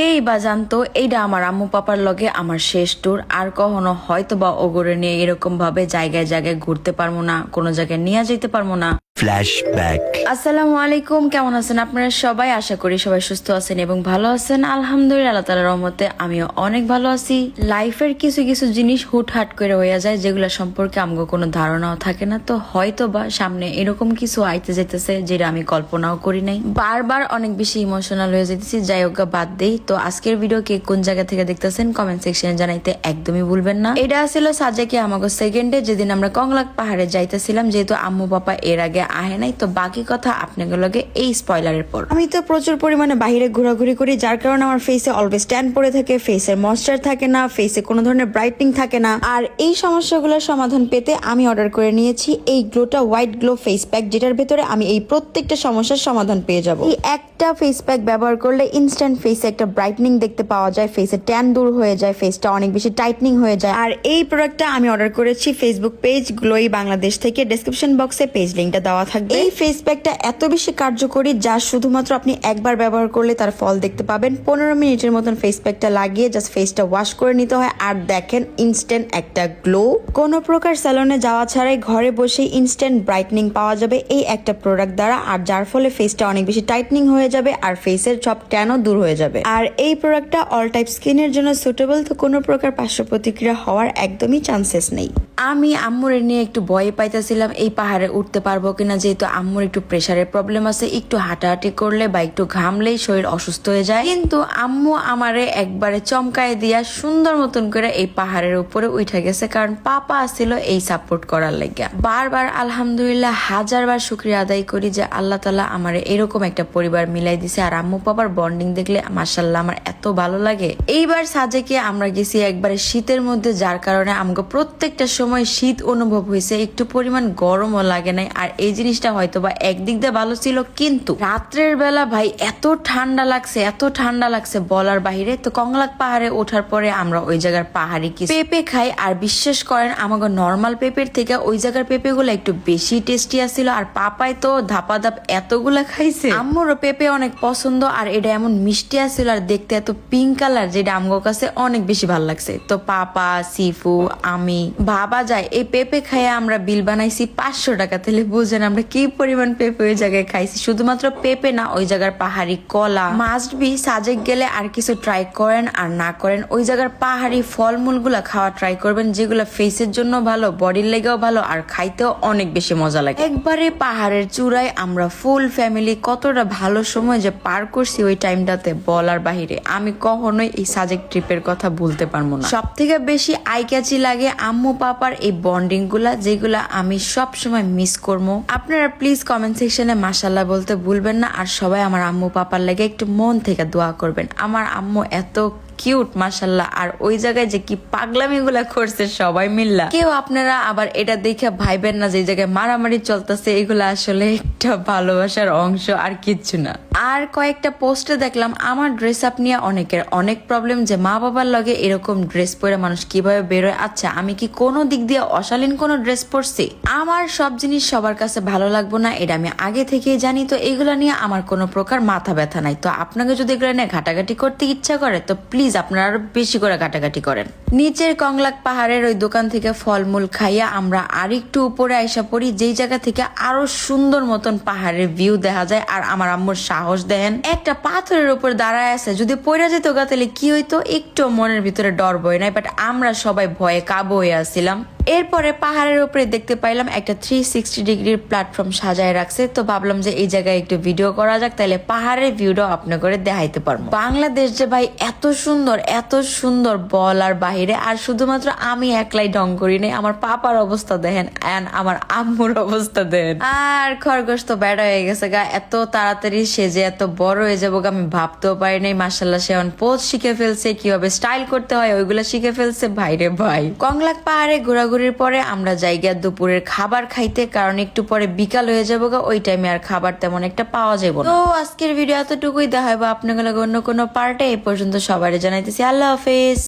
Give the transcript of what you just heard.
কেই বা জানতো এইটা আমার আম্মু পাপার লগে আমার শেষ ট্যুর আর কখনো হয়তো বা ওগরে নিয়ে এরকম ভাবে জায়গায় জায়গায় ঘুরতে পারব না, কোনো জায়গায় নিয়ে যেতে পারব না। Flashback. আসসালামু আলাইকুম, কেমন আছেন আপনারা সবাই? আশা করি সবাই সুস্থ আছেন এবং ভালো আছেন। আলহামদুলিল্লাহ, আল্লাহ তালার রহমতে আমিও অনেক ভালো আছি। লাইফের কিছু কিছু জিনিস হুটহাট করে হয়ে যায়, যেগুলো সম্পর্কে আমগো কোনো ধারণাও থাকে না। তো হয়তো বা সামনে এরকম কিছু আইতে যেতেছে যেটা আমি কল্পনাও করি নাই। বারবার অনেক বেশি ইমোশনাল হয়ে যেতেছি যাই হোক বাদ দেই। তো আজকের ভিডিও কে কোন জায়গা থেকে দেখতেছেন কমেন্ট সেকশনে জানাইতে একদমই ভুলবেন না। এটা ছিল সাজেকে আমাকে সেকেন্ডে যেদিন আমরা কংলাক পাহাড়ে যাইতেছিলাম, যেহেতু আম্মু বাবা এর আগে আহে নাই, তো বাকি কথা আপনাদের লগে এই স্পয়লারের পর। আমি তো প্রচুর পরিমাণে বাইরে ঘোরাঘুরি করি, যার কারণে আমার ফেসে অলওয়েজ ট্যান পড়ে থাকে ফেসের ময়শ্চার থাকে না ফেসে কোনো ধরনের ব্রাইটনিং থাকে না। আর এই সমস্যাগুলোর সমাধান পেতে আমি অর্ডার করে নিয়েছি এই গ্লোটা হোয়াইট গ্লো ফেস প্যাক যেটার ভেতরে আমি এই প্রত্যেকটা সমস্যার সমাধান পেয়ে যাব। এই একটা ফেস প্যাক ব্যবহার করলে ইনস্ট্যান্ট ফেসে একটা ব্রাইটনিং দেখতে পাওয়া যায় ফেসে ট্যান দূর হয়ে যায় ফেসটা অনেক বেশি টাইটনিং হয়ে যায়। আর এই প্রোডাক্টটা আমি অর্ডার করেছি ফেসবুক পেজ গ্লোই বাংলাদেশ থেকে ডেসক্রিপশন বক্সে পেজ লিঙ্কটা দেওয়া থাকবে। এই ফেস প্যাকটা এত বেশি কার্যকরী যা শুধুমাত্র আপনি একবার ব্যবহার করলে তার ফল দেখতে পাবেন। পনেরো মিনিটের মতন ফেস প্যাকটা লাগিয়ে জাস্ট ফেসটা ওয়াশ করে নিতে হয়। আর দেখেন ইনস্ট্যান্ট একটা গ্লো কোনো প্রকার স্যালনে যাওয়া ছাড়াই ঘরে বসে ইনস্ট্যান্ট ব্রাইটনিং পাওয়া যাবে এই একটা প্রোডাক্ট দ্বারা। আর যার ফলে ফেসটা অনেক বেশি টাইটনিং হয়ে যাবে আর ফেসের সব ট্যানও দূর হয়ে যাবে। আর এই প্রোডাক্টটা অল টাইপ স্কিনের জন্য সুটেবল তো কোনো প্রকার পার্শ্ব প্রতিক্রিয়া হওয়ার একদমই চান্সেস নেই। আমি আম্মুরে নিয়ে একটু ভয় পাইতেছিলাম, এই পাহাড়ে উঠতে পারব কিনা যেহেতু আম্মুর একটু প্রেশারের প্রবলেম আছে, একটু হাঁটাহাঁটি করলে বা একটু ঘামলেই শরীর অসুস্থ হয়ে যায়। কিন্তু আম্মু আমারে একবারে চমকায় দিয়া সুন্দর মতন করে এই পাহাড়ের উপরে উঠে গেছে, কারণ পাপা আসছিল এই সাপোর্ট করার লাগিয়া বারবার আলহামদুলিল্লাহ হাজারবার শুক্রিয়া আদায় করি যে আল্লাহ তালা আমার এরকম একটা পরিবার মিলাই দিছে। আর আম্মু পাপার বন্ডিং দেখলে মাসাল্লাহ আমার এত ভালো লাগে। এইবার সাজেকে আমরা গেছি একবারে শীতের মধ্যে, যার কারণে আমাকে প্রত্যেকটা সময় শীত অনুভব হয়েছে। একটু পরিমাণ গরমও লাগে নাই। আর এই জিনিসটা হয়তো বা একদিক দিয়ে ভালো ছিল, কিন্তু রাত্রের বেলা ভাই এত ঠান্ডা লাগছে, এত ঠান্ডা লাগছে বলার বাহিরে। তো কংলাক পাহাড়ে ওঠার পরে আমরা ওই জায়গার পাহাড়ি কি পেঁপে খাই, আর বিশ্বাস করেন আমাকে নর্মাল পেঁপের থেকে ওই জায়গার পেঁপে গুলো একটু বেশি টেস্টি আসছিল আর পাপাই তো ধাপা ধাপ এতগুলা খাইছে। আম্মুরও পেঁপে অনেক পছন্দ, আর এটা এমন মিষ্টি আসছিল আর দেখতে এত পিঙ্ক কালার যেটা আমগোর কাছে অনেক বেশি ভালো লাগছে। তো পাপা, সিফু, আমি, ভাবা যায়, এই পেঁপে খাইয়ে আমরা বিল বানাইছি পাঁচশো টাকা, তাহলে বুঝেন আমরা কি পরিমাণ পেঁপে ওই জায়গায় খাইছি? শুধুমাত্র পেঁপে না, ওই জায়গার পাহাড়ি কলা। মাস্ট বি সাজেক গেলে আর কিছু ট্রাই করেন আর না করেন, ওই জায়গার পাহাড়ি ফলমূলগুলা খাওয়া ট্রাই করবেন, যেগুলো ফেসের জন্য ভালো বডির লেগেও ভালো, আর খাইতেও অনেক বেশি মজা লাগে। একবারে পাহাড়ের চূড়ায় আমরা ফুল ফ্যামিলি কতটা ভালো সময় যে পার করছি ওই টাইমটাতে বলার বাহিরে। আমি কখনোই এই সাজেক ট্রিপের কথা বলতে পারব না। সব থেকে বেশি আইকাচি লাগে আম্মু, পাপার এই বন্ডিংগুলা যেগুলা আমি সব সময় মিস করব। আপনারা প্লিজ কমেন্ট সেকশনে মাসাল্লাহ বলতে ভুলবেন না, আর সবাই আমার আম্মু, পাপার লাগে একটু মন থেকে দোয়া করবেন। আমার আম্মু এত কিউট মাসাল্লাহ আর ওই জায়গায় যে কি পাগলামি গুলা করছে সবাই মিল্লা। কেউ আপনারা আবার এটা দেখে ভাইবেন না যে জায়গায় মারামারি চলতেছে, এগুলা আসলে একটা ভালোবাসার অংশ, আর কিচ্ছু না। আর কয়েকটা পোস্টে দেখলাম, আমার ড্রেস আপ নিয়ে অনেকের অনেক প্রবলেম যে মা বাবার লগে এরকম ড্রেস পরে মানুষ কীভাবে বেরোয় আচ্ছা আমি কি কোনো দিক দিয়ে অশালীন কোনো ড্রেস পরছি? আমার সব জিনিস সবার কাছে ভালো লাগবো না, এটা আমি আগে থেকেই জানি, তো এগুলো নিয়ে আমার কোনো প্রকার মাথা ব্যথা নাই। তো আপনাকে যদি এগুলো নিয়ে ঘাটাঘাটি করতে ইচ্ছা করে, তো প্লিজ আপনারা আরও বেশি করে ঘাটাঘাটি করেন। নিচের কংলাক পাহাড়ের ওই দোকান থেকে ফলমূল খাইয়া আমরা আরেকটু উপরে আইসা পড়ি, যেই জায়গা থেকে আরও সুন্দর মতন পাহাড়ের ভিউ দেখা যায়, আর আমার আম্মুর সাহস দেন। একটা পাথরের উপর দাঁড়ায় আছে। যদি পড়ে যেত গা, তাহলে কি হইতো? একটু মনের ভিতরে ডর বই নাই বাট আমরা সবাই ভয়ে কাবু হয়ে আসছিলাম। এরপরে পাহাড়ের উপরে দেখতে পাইলাম একটা থ্রি সিক্সটি ডিগ্রির প্ল্যাটফর্ম সাজায় রাখছে। তো ভাবলাম যে এই জায়গায় একটু ভিডিও করা যাক তাহলে পাহাড়ের ভিউটাও আপনি করে দেখাইতে পারব। বাংলাদেশ যে ভাই, এত সুন্দর এত সুন্দর বলার বাহিরে, আর শুধুমাত্র আমি একলাই ঢং করি নাই, আমার পাপার অবস্থা দেখেন অ্যান্ড আমার আম্মুর অবস্থা দেখেন। আর খরগোশ তো বেড়া হয়ে গেছে গা, এত তাড়াতাড়ি সেজে এত বড় হয়ে যাব আমি ভাবতেও পারি নাই মাসাল্লাহ সে পোজ শিখে ফেলছে, কীভাবে স্টাইল করতে হয়, ওইগুলো শিখে ফেলছে। ভাইরে ভাই। কংলাক পাহাড়ে ঘোরাঘুরির পরে আমরা যাই জায়গা দুপুরের খাবার খাইতে, কারণ একটু পরে বিকাল হয়ে যাব গা ওই টাইমে আর খাবার তেমন একটা পাওয়া যাব তো আজকের ভিডিও এতটুকুই দেখাবো আপনাকে অন্য কোনো পার্টে এই পর্যন্ত সবাই জানাইতেছি, আল্লাহ হাফেজ।